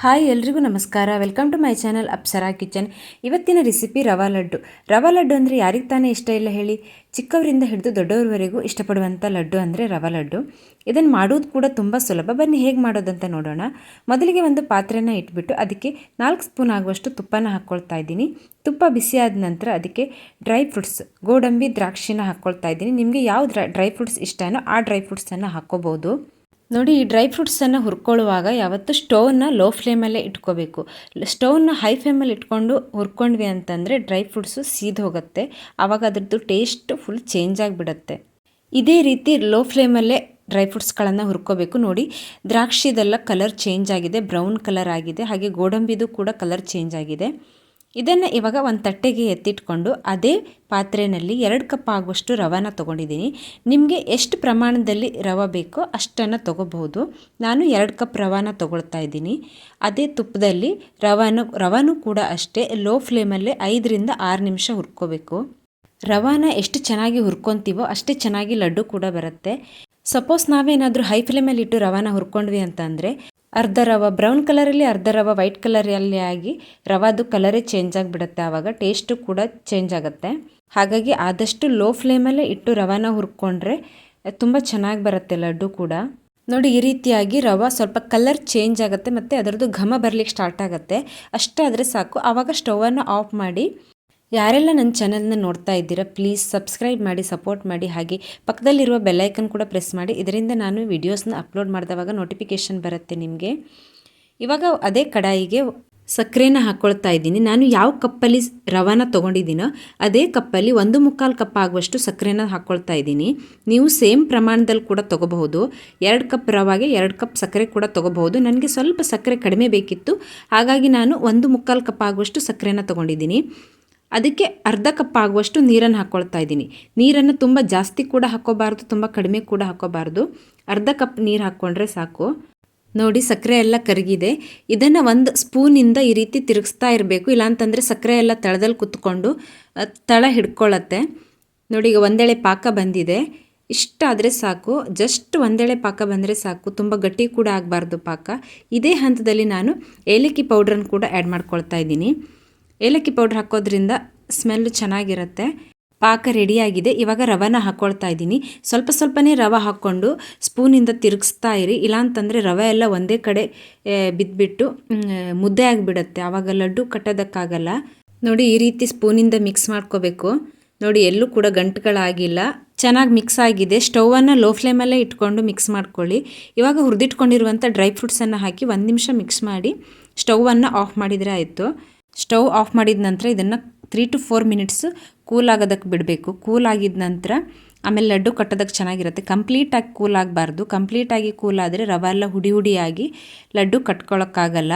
Hi ಎಲ್ರಿಗೂ ನಮಸ್ಕಾರ. Welcome to my channel Apsara kitchen ಇವತ್ತಿನ ರೆಸಿಪಿ ರವಾ ಲಡ್ಡು. ರವಾ ಲಡ್ಡು ಅಂದರೆ ಯಾರಿಗೆ ತಾನೇ ಇಷ್ಟ ಇಲ್ಲ ಹೇಳಿ? ಚಿಕ್ಕವರಿಂದ ಹಿಡಿದು ದೊಡ್ಡವರವರೆಗೂ ಇಷ್ಟಪಡುವಂಥ ಲಡ್ಡು ಅಂದರೆ ರವಾ ಲಡ್ಡು. ಇದನ್ನು ಮಾಡೋದು ಕೂಡ ತುಂಬ ಸುಲಭ. ಬನ್ನಿ ಹೇಗೆ ಮಾಡೋದಂತ ನೋಡೋಣ. ಮೊದಲಿಗೆ ಒಂದು ಪಾತ್ರೆನ ಇಟ್ಬಿಟ್ಟು ಅದಕ್ಕೆ ನಾಲ್ಕು ಸ್ಪೂನ್ ಆಗುವಷ್ಟು ತುಪ್ಪನ ಹಾಕ್ಕೊಳ್ತಾ ಇದ್ದೀನಿ. ತುಪ್ಪ ಬಿಸಿಯಾದ ನಂತರ ಅದಕ್ಕೆ ಡ್ರೈ ಫ್ರೂಟ್ಸ್, ಗೋಡಂಬಿ ದ್ರಾಕ್ಷಿನ ಹಾಕ್ಕೊಳ್ತಾ ಇದ್ದೀನಿ. ನಿಮಗೆ ಯಾವ ಡ್ರೈ ಫ್ರೂಟ್ಸ್ ಇಷ್ಟನೋ ಆ ಡ್ರೈ ಫ್ರೂಟ್ಸನ್ನು ಹಾಕ್ಕೋಬೋದು ನೋಡಿ, ಈ ಡ್ರೈ ಫ್ರೂಟ್ಸನ್ನು ಹುರ್ಕೊಳ್ಳುವಾಗ ಯಾವತ್ತೂ ಸ್ಟೌವ್ನ ಲೋ ಫ್ಲೇಮಲ್ಲೇ ಇಟ್ಕೋಬೇಕು. ಸ್ಟೌವ್ನ ಹೈ ಫ್ಲೇಮಲ್ಲಿ ಇಟ್ಕೊಂಡು ಹುರ್ಕೊಂಡ್ವಿ ಅಂತಂದರೆ ಡ್ರೈ ಫ್ರೂಟ್ಸು ಸೀದ್ ಹೋಗುತ್ತೆ. ಆವಾಗ ಅದರದ್ದು ಟೇಸ್ಟ್ ಫುಲ್ ಚೇಂಜ್ ಆಗಿಬಿಡುತ್ತೆ. ಇದೇ ರೀತಿ ಲೋ ಫ್ಲೇಮಲ್ಲೇ ಡ್ರೈ ಫ್ರೂಟ್ಸ್ಗಳನ್ನು ಹುರ್ಕೋಬೇಕು. ನೋಡಿ, ದ್ರಾಕ್ಷಿದೆಲ್ಲ ಕಲರ್ ಚೇಂಜ್ ಆಗಿದೆ, ಬ್ರೌನ್ ಕಲರ್ ಆಗಿದೆ, ಹಾಗೆ ಗೋಡಂಬಿದು ಕೂಡ ಕಲರ್ ಚೇಂಜ್ ಆಗಿದೆ. ಇದನ್ನು ಇವಾಗ ಒಂದು ತಟ್ಟೆಗೆ ಎತ್ತಿಟ್ಕೊಂಡು ಅದೇ ಪಾತ್ರೆಯಲ್ಲಿ ಎರಡು ಕಪ್ ಆಗುವಷ್ಟು ರವಾನ ತೊಗೊಂಡಿದ್ದೀನಿ. ನಿಮಗೆ ಎಷ್ಟು ಪ್ರಮಾಣದಲ್ಲಿ ರವೆ ಬೇಕೋ ಅಷ್ಟನ್ನು ತೊಗೋಬಹುದು. ನಾನು ಎರಡು ಕಪ್ ರವಾನ ತೊಗೊಳ್ತಾ ಇದ್ದೀನಿ. ಅದೇ ತುಪ್ಪದಲ್ಲಿ ರವಾನು ರವಾನು ಕೂಡ ಅಷ್ಟೇ ಲೋ ಫ್ಲೇಮಲ್ಲೇ ಐದರಿಂದ ಆರು ನಿಮಿಷ ಹುರ್ಕೋಬೇಕು. ರವಾನ ಎಷ್ಟು ಚೆನ್ನಾಗಿ ಹುರ್ಕೊತೀವೋ ಅಷ್ಟೇ ಚೆನ್ನಾಗಿ ಲಡ್ಡು ಕೂಡ ಬರುತ್ತೆ. ಸಪೋಸ್ ನಾವೇನಾದರೂ ಹೈ ಫ್ಲೇಮಲ್ಲಿ ಇಟ್ಟು ರವಾನ ಹುರ್ಕೊಂಡ್ವಿ ಅಂತಂದರೆ ಅರ್ಧ ರವ ಬ್ರೌನ್ ಕಲರಲ್ಲಿ ಅರ್ಧ ರವ ವೈಟ್ ಕಲರಲ್ಲಿ ಆಗಿ ರವಾದು ಕಲರೇ ಚೇಂಜ್ ಆಗಿಬಿಡುತ್ತೆ. ಆವಾಗ ಟೇಸ್ಟು ಕೂಡ ಚೇಂಜ್ ಆಗುತ್ತೆ. ಹಾಗಾಗಿ ಆದಷ್ಟು ಲೋ ಫ್ಲೇಮಲ್ಲೇ ಇಟ್ಟು ರವಾನ ಹುರ್ಕೊಂಡ್ರೆ ತುಂಬ ಚೆನ್ನಾಗಿ ಬರುತ್ತೆ ಲಡ್ಡು ಕೂಡ. ನೋಡಿ, ಈ ರೀತಿಯಾಗಿ ರವೆ ಸ್ವಲ್ಪ ಕಲರ್ ಚೇಂಜ್ ಆಗುತ್ತೆ ಮತ್ತು ಅದರದ್ದು ಘಮ ಬರಲಿಕ್ಕೆ ಸ್ಟಾರ್ಟ್ ಆಗುತ್ತೆ. ಅಷ್ಟಾದರೆ ಸಾಕು. ಆವಾಗ ಸ್ಟವನ್ನು ಆಫ್ ಮಾಡಿ ಯಾರೆಲ್ಲ ನನ್ನ ಚಾನಲ್ನ ನೋಡ್ತಾ ಇದ್ದೀರಾ ಪ್ಲೀಸ್ ಸಬ್ಸ್ಕ್ರೈಬ್ ಮಾಡಿ ಸಪೋರ್ಟ್ ಮಾಡಿ, ಹಾಗೆ ಪಕ್ಕದಲ್ಲಿರುವ ಬೆಲ್ಲೈಕನ್ ಕೂಡ ಪ್ರೆಸ್ ಮಾಡಿ. ಇದರಿಂದ ನಾನು ವಿಡಿಯೋಸ್ನ ಅಪ್ಲೋಡ್ ಮಾಡಿದವಾಗ ನೋಟಿಫಿಕೇಷನ್ ಬರುತ್ತೆ ನಿಮಗೆ. ಇವಾಗ ಅದೇ ಕಡಾಯಿಗೆ ಸಕ್ಕರೆನ ಹಾಕ್ಕೊಳ್ತಾ ಇದ್ದೀನಿ. ನಾನು ಯಾವ ಕಪ್ಪಲ್ಲಿ ರವಾನ ತೊಗೊಂಡಿದ್ದೀನೋ ಅದೇ ಕಪ್ಪಲ್ಲಿ ಒಂದು ಮುಕ್ಕಾಲು ಕಪ್ ಆಗುವಷ್ಟು ಸಕ್ಕರೆನ ಹಾಕ್ಕೊಳ್ತಾ ಇದ್ದೀನಿ. ನೀವು ಸೇಮ್ ಪ್ರಮಾಣದಲ್ಲಿ ಕೂಡ ತೊಗೋಬಹುದು. ಎರಡು ಕಪ್ ರವಾಗೆ ಎರಡು ಕಪ್ ಸಕ್ಕರೆ ಕೂಡ ತೊಗೋಬಹುದು. ನನಗೆ ಸ್ವಲ್ಪ ಸಕ್ಕರೆ ಕಡಿಮೆ ಬೇಕಿತ್ತು. ಹಾಗಾಗಿ ನಾನು ಒಂದು ಮುಕ್ಕಾಲು ಕಪ್ ಆಗುವಷ್ಟು ಸಕ್ಕರೆನ ತೊಗೊಂಡಿದ್ದೀನಿ. ಅದಕ್ಕೆ ಅರ್ಧ ಕಪ್ ಆಗುವಷ್ಟು ನೀರನ್ನು ಹಾಕ್ಕೊಳ್ತಾ ಇದ್ದೀನಿ. ನೀರನ್ನು ತುಂಬ ಜಾಸ್ತಿ ಕೂಡ ಹಾಕ್ಕೋಬಾರ್ದು ತುಂಬ ಕಡಿಮೆ ಕೂಡ ಹಾಕ್ಕೋಬಾರ್ದು ಅರ್ಧ ಕಪ್ ನೀರು ಹಾಕ್ಕೊಂಡ್ರೆ ಸಾಕು. ನೋಡಿ, ಸಕ್ಕರೆ ಎಲ್ಲ ಕರಗಿದೆ. ಇದನ್ನು ಒಂದು ಸ್ಪೂನಿಂದ ಈ ರೀತಿ ತಿರುಗಿಸ್ತಾ ಇರಬೇಕು. ಇಲ್ಲಾಂತಂದರೆ ಸಕ್ಕರೆ ಎಲ್ಲ ತಳದಲ್ಲಿ ಕುತ್ಕೊಂಡು ತಳ ಹಿಡ್ಕೊಳ್ಳತ್ತೆ ನೋಡಿ, ಈಗ ಒಂದೇಳೆ ಪಾಕ ಬಂದಿದೆ. ಇಷ್ಟಾದರೆ ಸಾಕು. ಜಸ್ಟ್ ಒಂದೇಳೆ ಪಾಕ ಬಂದರೆ ಸಾಕು. ತುಂಬ ಗಟ್ಟಿ ಕೂಡ ಆಗಬಾರ್ದು ಪಾಕ. ಇದೇ ಹಂತದಲ್ಲಿ ನಾನು ಏಲಕ್ಕಿ ಪೌಡ್ರನ್ನು ಕೂಡ ಆ್ಯಡ್ ಮಾಡ್ಕೊಳ್ತಾ ಇದ್ದೀನಿ. ಏಲಕ್ಕಿ ಪೌಡ್ರ್ ಹಾಕೋದ್ರಿಂದ ಸ್ಮೆಲ್ಲು ಚೆನ್ನಾಗಿರುತ್ತೆ. ಪಾಕ ರೆಡಿಯಾಗಿದೆ. ಇವಾಗ ರವೆನ ಹಾಕ್ಕೊಳ್ತಾ ಇದ್ದೀನಿ. ಸ್ವಲ್ಪ ಸ್ವಲ್ಪನೇ ರವೆ ಹಾಕ್ಕೊಂಡು ಸ್ಪೂನಿಂದ ತಿರುಗಿಸ್ತಾ ಇರಿ. ಇಲ್ಲಾಂತಂದರೆ ರವೆ ಎಲ್ಲ ಒಂದೇ ಕಡೆ ಬಿದ್ದುಬಿಟ್ಟು ಮುದ್ದೆ ಆಗಿಬಿಡತ್ತೆ. ಆವಾಗ ಲಡ್ಡು ಕಟ್ಟೋದಕ್ಕಾಗಲ್ಲ. ನೋಡಿ ಈ ರೀತಿ ಸ್ಪೂನಿಂದ ಮಿಕ್ಸ್ ಮಾಡ್ಕೋಬೇಕು. ನೋಡಿ ಎಲ್ಲೂ ಕೂಡ ಗಂಟುಗಳಾಗಿಲ್ಲ. ಚೆನ್ನಾಗಿ ಮಿಕ್ಸ್ ಆಗಿದೆ. ಸ್ಟೌವನ್ನು ಲೋ ಫ್ಲೇಮಲ್ಲೇ ಇಟ್ಕೊಂಡು ಮಿಕ್ಸ್ ಮಾಡ್ಕೊಳ್ಳಿ. ಇವಾಗ ಹುರಿದಿಟ್ಕೊಂಡಿರುವಂಥ ಡ್ರೈ ಫ್ರೂಟ್ಸನ್ನು ಹಾಕಿ ಒಂದು ನಿಮಿಷ ಮಿಕ್ಸ್ ಮಾಡಿ ಸ್ಟೌವನ್ನು ಆಫ್ ಮಾಡಿದರೆ ಆಯಿತು. ಸ್ಟವ್ ಆಫ್ ಮಾಡಿದ ನಂತರ ಇದನ್ನು three to four minutes cool ಆಗೋದಕ್ಕೆ ಬಿಡಬೇಕು. ಕೂಲ್ ಆಗಿದ ನಂತರ ಆಮೇಲೆ ಲಡ್ಡು ಕಟ್ಟೋದಕ್ಕೆ ಚೆನ್ನಾಗಿರುತ್ತೆ. ಕಂಪ್ಲೀಟಾಗಿ ಕೂಲ್ ಆಗಬಾರ್ದು. ಕಂಪ್ಲೀಟಾಗಿ ಕೂಲ್ ಆದರೆ ರವೆ ಎಲ್ಲ ಹುಡಿ ಹುಡಿಯಾಗಿ ಲಡ್ಡು ಕಟ್ಕೊಳ್ಳೋಕ್ಕಾಗಲ್ಲ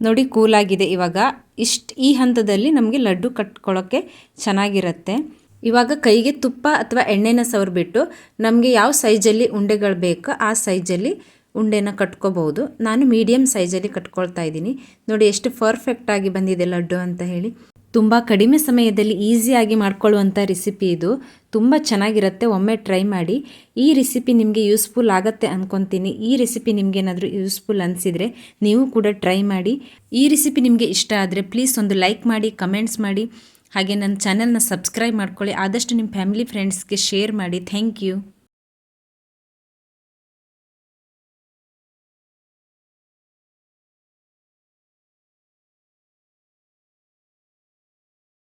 ನೋಡಿ ಕೂಲಾಗಿದೆ ಇವಾಗ. ಇಷ್ಟು ಈ ಹಂತದಲ್ಲಿ ನಮಗೆ ಲಡ್ಡು ಕಟ್ಕೊಳ್ಳೋಕ್ಕೆ ಚೆನ್ನಾಗಿರುತ್ತೆ. ಇವಾಗ ಕೈಗೆ ತುಪ್ಪ ಅಥವಾ ಎಣ್ಣೆನ ಸವರ್ಬಿಟ್ಟು ನಮಗೆ ಯಾವ ಸೈಜಲ್ಲಿ ಉಂಡೆಗಳು ಬೇಕೋ ಆ ಸೈಜಲ್ಲಿ ಉಂಡೆನ ಕಟ್ಕೋಬಹುದು. ನಾನು ಮೀಡಿಯಮ್ ಸೈಜಲ್ಲಿ ಕಟ್ಕೊಳ್ತಾ ಇದ್ದೀನಿ. ನೋಡಿ ಎಷ್ಟು ಪರ್ಫೆಕ್ಟಾಗಿ ಬಂದಿದೆ ಲಡ್ಡು ಅಂತ ಹೇಳಿ. ತುಂಬ ಕಡಿಮೆ ಸಮಯದಲ್ಲಿ ಈಸಿಯಾಗಿ ಮಾಡ್ಕೊಳ್ಳುವಂಥ ರೆಸಿಪಿ ಇದು. ತುಂಬ ಚೆನ್ನಾಗಿರುತ್ತೆ. ಒಮ್ಮೆ ಟ್ರೈ ಮಾಡಿ. ಈ ರೆಸಿಪಿ ನಿಮಗೆ ಯೂಸ್ಫುಲ್ ಆಗುತ್ತೆ ಅಂದ್ಕೊತೀನಿ ಈ ರೆಸಿಪಿ ನಿಮಗೆ ಏನಾದರೂ ಯೂಸ್ಫುಲ್ ಅನಿಸಿದರೆ ನೀವು ಕೂಡ ಟ್ರೈ ಮಾಡಿ. ಈ ರೆಸಿಪಿ ನಿಮಗೆ ಇಷ್ಟ ಆದರೆ ಪ್ಲೀಸ್ ಒಂದು ಲೈಕ್ ಮಾಡಿ ಕಮೆಂಟ್ಸ್ ಮಾಡಿ. ಹಾಗೆ ನನ್ನ ಚಾನಲ್ನ ಸಬ್ಸ್ಕ್ರೈಬ್ ಮಾಡ್ಕೊಳ್ಳಿ. ಆದಷ್ಟು ನಿಮ್ಮ ಫ್ಯಾಮಿಲಿ ಫ್ರೆಂಡ್ಸ್ಗೆ ಶೇರ್ ಮಾಡಿ. Thank you